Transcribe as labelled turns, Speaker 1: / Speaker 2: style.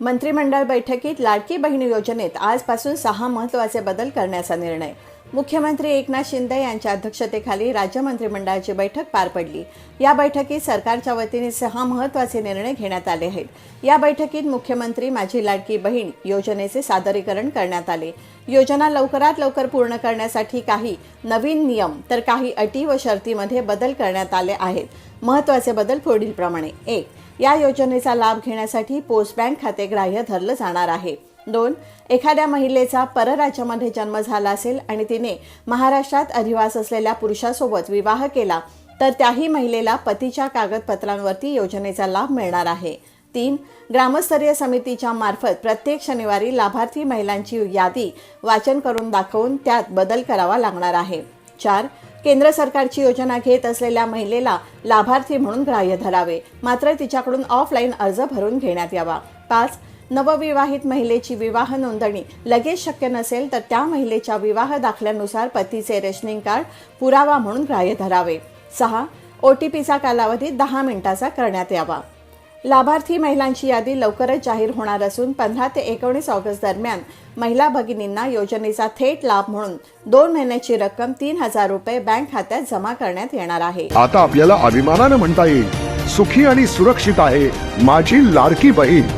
Speaker 1: मंत्रिमंडळ बैठकीत लाडकी बहीण योजनेत आजपासून सहा महत्त्वाचे बदल करण्याचा निर्णय. मुख्यमंत्री एकनाथ शिंदे यांच्या अध्यक्षतेखाली राज्य मंत्रिमंडळाची बैठक पार पडली. या बैठकीत सरकारच्या वतीने सहा महत्त्वाचे निर्णय घेण्यात आले आहेत. या बैठकीत मुख्यमंत्री माझी लाडकी बहीण योजनेचे सादरीकरण करण्यात आले. योजना लवकरात लवकर पूर्ण करण्यासाठी काही नवीन नियम तर काही अटी व शर्तीमध्ये बदल करण्यात आले आहेत. महत्त्वाचे बदल पुढीलप्रमाणे. एक या योजनेचा लाभ घेण्यासाठी पोस्ट बँक खाते ग्राह्य धरलं जाणार आहे. दोन एखाद्या महिलेचा परराज्यामध्ये जन्म झाला असेल आणि तिने महाराष्ट्रात अधिवास असलेल्या पुरुषासोबत विवाह केला तर त्याही महिलेला पतीच्या कागदपत्रांवरती योजनेचा लाभ मिळणार आहे. तीन ग्रामस्तरीय समितीच्या मार्फत प्रत्येक शनिवारी लाभार्थी महिलांची यादी वाचन करून दाखवून त्यात बदल करावा लागणार आहे. चार केंद्र सरकारची योजना घेत असलेल्या महिलेला लाभार्थी म्हणून ग्राह्य धरावे. मात्र तिच्याकडून ऑफलाईन अर्ज भरून घेण्यात यावा. पाच नवविवाहित महिलेची विवाह नोंदणी लगेच शक्य नसेल तर त्या महिलेच्या विवाह दाखल्यानुसार पतीचे रेशनिंग कार्ड पुरावा म्हणून ग्राह्य धरावे. सहा ओटीपीचा कालावधी दहा मिनिटाचा करण्यात यावा. लाभार्थी महिलांची यादी लवकरच जाहीर होणार असून पंधरा ते एकोणीस ऑगस्ट दरम्यान महिला भगिनींना योजनेचा थेट लाभ म्हणून दोन महिन्याची रक्कम तीन हजार रुपये बँक खात्यात जमा करण्यात येणार आहे.
Speaker 2: आता आपल्याला अभिमानानं म्हणता येईल सुखी आणि सुरक्षित आहे माझी लाडकी बहीण.